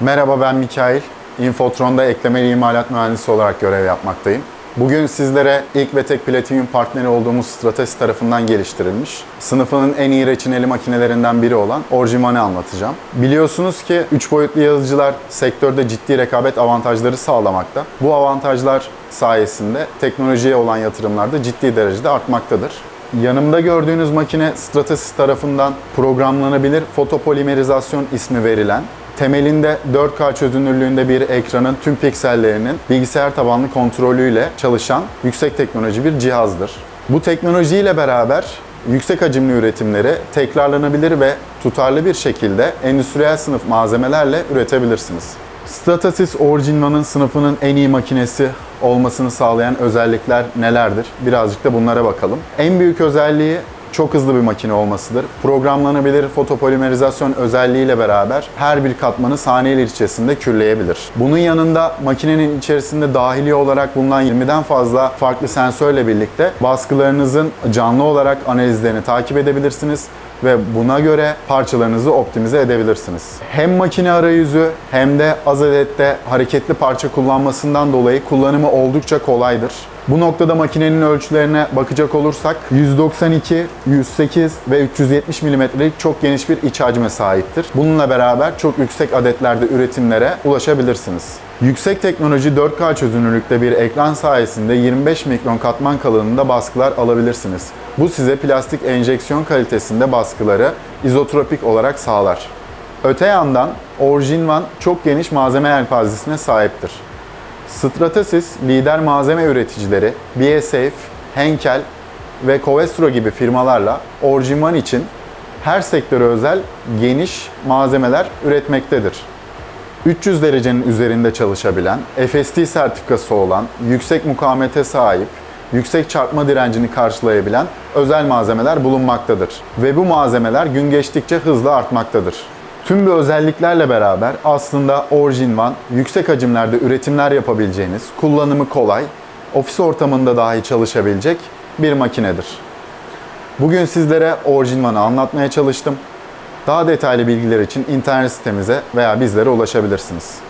Merhaba ben Mikail. Infotron'da eklemeli imalat mühendisi olarak görev yapmaktayım. Bugün sizlere ilk ve tek Platinum partneri olduğumuz Stratasys tarafından geliştirilmiş, sınıfının en iyi reçineli makinelerinden biri olan Orjiman'ı anlatacağım. Biliyorsunuz ki 3 boyutlu yazıcılar sektörde ciddi rekabet avantajları sağlamakta. Bu avantajlar sayesinde teknolojiye olan yatırımlar da ciddi derecede artmaktadır. Yanımda gördüğünüz makine Stratasys tarafından programlanabilir fotopolimerizasyon ismi verilen Temelinde 4K çözünürlüğünde bir ekranın tüm piksellerinin bilgisayar tabanlı kontrolüyle çalışan yüksek teknoloji bir cihazdır. Bu teknolojiyle beraber yüksek hacimli üretimleri tekrarlanabilir ve tutarlı bir şekilde endüstriyel sınıf malzemelerle üretebilirsiniz. Stratasys Origin One'ın sınıfının en iyi makinesi olmasını sağlayan özellikler nelerdir? Birazcık da bunlara bakalım. En büyük özelliği çok hızlı bir makine olmasıdır. Programlanabilir fotopolimerizasyon özelliğiyle beraber her bir katmanı saniyeler içerisinde kürleyebilir. Bunun yanında makinenin içerisinde dahili olarak bulunan 20'den fazla farklı sensörle birlikte baskılarınızın canlı olarak analizlerini takip edebilirsiniz ve buna göre parçalarınızı optimize edebilirsiniz. Hem makine arayüzü hem de az adette hareketli parça kullanmasından dolayı kullanımı oldukça kolaydır. Bu noktada makinenin ölçülerine bakacak olursak 192, 108 ve 370 mm'lik çok geniş bir iç hacme sahiptir. Bununla beraber çok yüksek adetlerde üretimlere ulaşabilirsiniz. Yüksek teknoloji 4K çözünürlükte bir ekran sayesinde 25 mikron katman kalınlığında baskılar alabilirsiniz. Bu size plastik enjeksiyon kalitesinde baskıları izotropik olarak sağlar. Öte yandan Origin One çok geniş malzeme yelpazesine sahiptir. Stratasys lider malzeme üreticileri BASF, Henkel ve Covestro gibi firmalarla Origin One için her sektöre özel geniş malzemeler üretmektedir. 300 derecenin üzerinde çalışabilen, FST sertifikası olan, yüksek mukavemete sahip, yüksek çarpma direncini karşılayabilen özel malzemeler bulunmaktadır. Ve bu malzemeler gün geçtikçe hızla artmaktadır. Tüm bu özelliklerle beraber aslında Origin One yüksek hacimlerde üretimler yapabileceğiniz, kullanımı kolay, ofis ortamında dahi çalışabilecek bir makinedir. Bugün sizlere Origin One'ı anlatmaya çalıştım. Daha detaylı bilgiler için internet sitemize veya bizlere ulaşabilirsiniz.